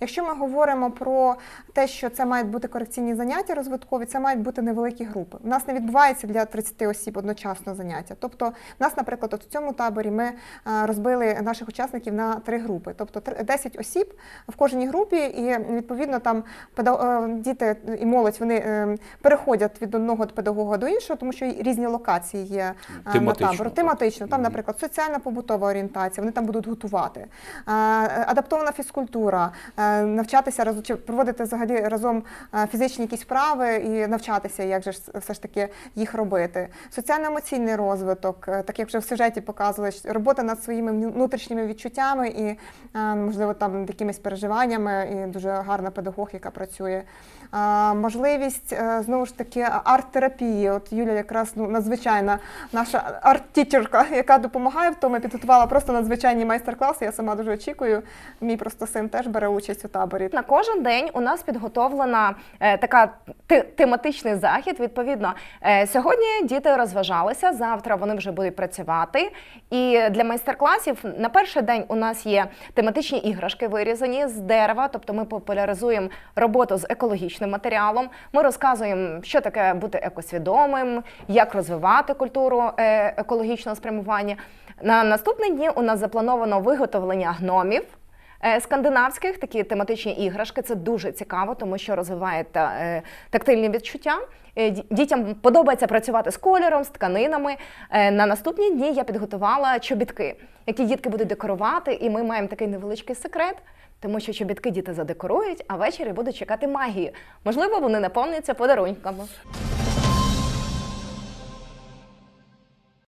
Якщо ми говоримо про те, що це мають бути корекційні заняття розвиткові, це мають бути невеликі групи. У нас не відбувається для 30 осіб одночасно заняття. Тобто, в нас, наприклад, от в цьому таборі ми е, розбили наших учасників на три групи, тобто тр- 10 осіб в кожній групі, і відповідно там е, діти і молодь вони е, переходять від одного педагога до іншого, тому що різні локації є е, на Тематично, табору. Тематично, там, наприклад, соціальна побутова орієнтація, вони там будуть готувати, адаптована фізкультура, навчатися разом проводити взагалі разом е, фізичні якісь вправи і навчатися, як же все ж таки їх робити. Соціально-емоційний розвиток, е, так як вже в сюжеті показували, робота над своїми внутрішніми відчуттями і, е, можливо, там якимись переживаннями, і дуже гарна педагог, яка працює. Е, Можливість е, знову ж таки арт-терапії. От Юля якраз ну надзвичайна наша арт-тічерка, яка допомагає в тому, підготувала просто надзвичайні майстер-класи. Я сама дуже очікую. Мій просто син теж бере участь у таборі. На кожен день у нас підготовлена е, така те- тематичний захід. Відповідно, е, сьогодні діти розважалися, завтра вони вже будуть працювати. І для майстер-класів на перший день у нас є тематичні іграшки вирізані з дерева, тобто ми популяризуємо роботу з екологічним матеріалом. Ми розказуємо, що таке бути екосвідомим, як розвивати культуру е, екологічного спрямування. На наступні дні у нас заплановано виготовлення гномів. Е, Скандинавських такі тематичні іграшки це дуже цікаво, тому що розвиває е, тактильні відчуття. Е, Дітям подобається працювати з кольором, з тканинами. На наступні дні я підготувала чобітки, які дітки будуть декорувати, і ми маємо такий невеличкий секрет. Тому що чобітки діти задекорують, а ввечері будуть чекати магії. Можливо, вони наповняться подарунками.